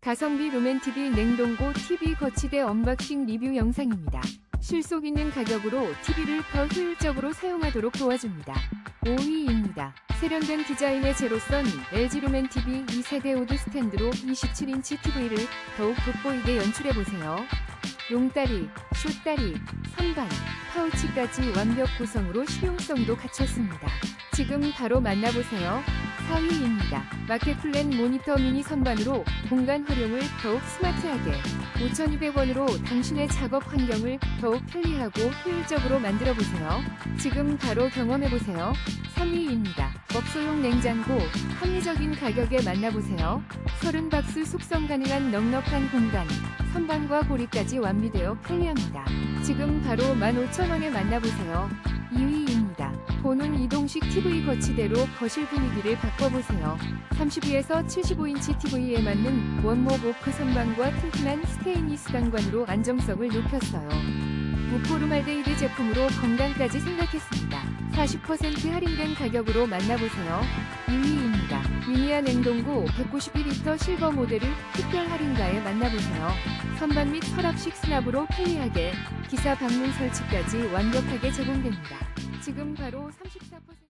가성비 로맨TV 냉동고 TV 거치대 언박싱 리뷰 영상입니다. 실속 있는 가격으로 TV를 더 효율적으로 사용하도록 도와줍니다. 5위입니다. 세련된 디자인의 제로선 LG 로맨TV 2세대 오드 스탠드로 27인치 TV를 더욱 돋보이게 연출해보세요. 용다리, 숏다리, 선반, 파우치까지 완벽 구성으로 실용성도 갖췄습니다. 지금 바로 만나보세요. 4위입니다. 마켓플랜 모니터 미니 선반으로 공간 활용을 더욱 스마트하게 5,200원으로 당신의 작업 환경을 더욱 편리하고 효율적으로 만들어 보세요. 지금 바로 경험해 보세요. 3위입니다. 먹소용 냉장고 합리적인 가격에 만나보세요. 30박스 숙성 가능한 넉넉한 공간 선반과 고리까지 완비되어 편리합니다. 지금 바로 15,000원에 만나보세요. 2위입니다. 보는 이동식 TV 거치대로 거실 분위기를 바꿔보세요. 32에서 75인치 TV에 맞는 원목 오크 선반과 튼튼한 스테인리스 단관으로 안정성을 높였어요. 무포르말데이드 제품으로 건강까지 생각했습니다. 40% 할인된 가격으로 만나보세요. 2위입니다. 미니아 냉동고 191리터 실버 모델을 특별 할인가에 만나보세요. 선반 및 서랍식 수납으로 편리하게 기사 방문 설치까지 완벽하게 제공됩니다. 지금 바로 34%